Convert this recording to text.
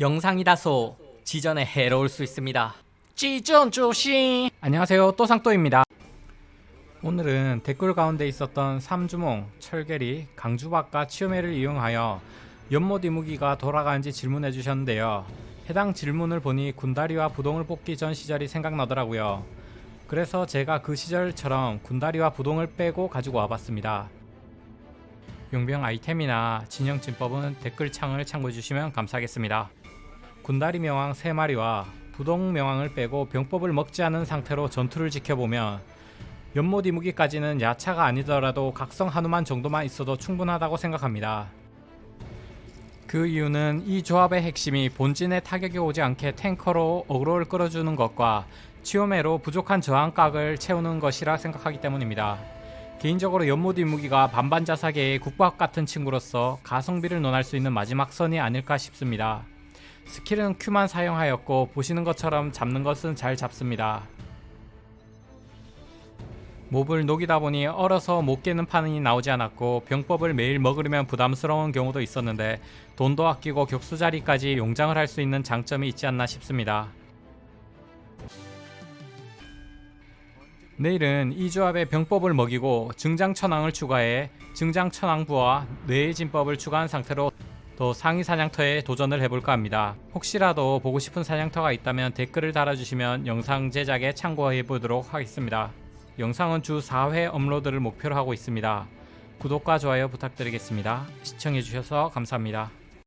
영상이 다소 지전에 해로울 수 있습니다. 지전 조심. 안녕하세요. 또상또입니다. 오늘은 댓글 가운데 있었던 삼주몽, 철계리, 강주박과 치요메를 이용하여 연못 이무기가 돌아가는지 질문해 주셨는데요. 해당 질문을 보니 군다리와 부동을 뽑기 전 시절이 생각나더라고요. 그래서 제가 그 시절처럼 군다리와 부동을 빼고 가지고 와봤습니다. 용병 아이템이나 진영 진법은 댓글창을 참고해 주시면 감사하겠습니다. 군다리 명왕 3마리와 부동 명왕을 빼고 병법을 먹지 않은 상태로 전투를 지켜보면 연못 이무기까지는 야차가 아니더라도 각성 한우만 정도만 있어도 충분하다고 생각합니다. 그 이유는 이 조합의 핵심이 본진에 타격이 오지 않게 탱커로 어그로를 끌어주는 것과 치오메로 부족한 저항각을 채우는 것이라 생각하기 때문입니다. 개인적으로 연못 이무기가 반반 자사계의 국밥 같은 친구로서 가성비를 논할 수 있는 마지막 선이 아닐까 싶습니다. 스킬은 Q만 사용하였고 보시는 것처럼 잡는 것은 잘 잡습니다. 몹을 녹이다 보니 얼어서 못 깨는 판이 나오지 않았고 병법을 매일 먹으려면 부담스러운 경우도 있었는데 돈도 아끼고 격수 자리까지 용장을 할 수 있는 장점이 있지 않나 싶습니다. 내일은 이 조합에 병법을 먹이고 증장천왕을 추가해 증장천왕부와 뇌의 진법을 추가한 상태로 또 상위 사냥터에 도전을 해볼까 합니다. 혹시라도 보고 싶은 사냥터가 있다면 댓글을 달아주시면 영상 제작에 참고해 보도록 하겠습니다. 영상은 주 4회 업로드를 목표로 하고 있습니다. 구독과 좋아요 부탁드리겠습니다. 시청해주셔서 감사합니다.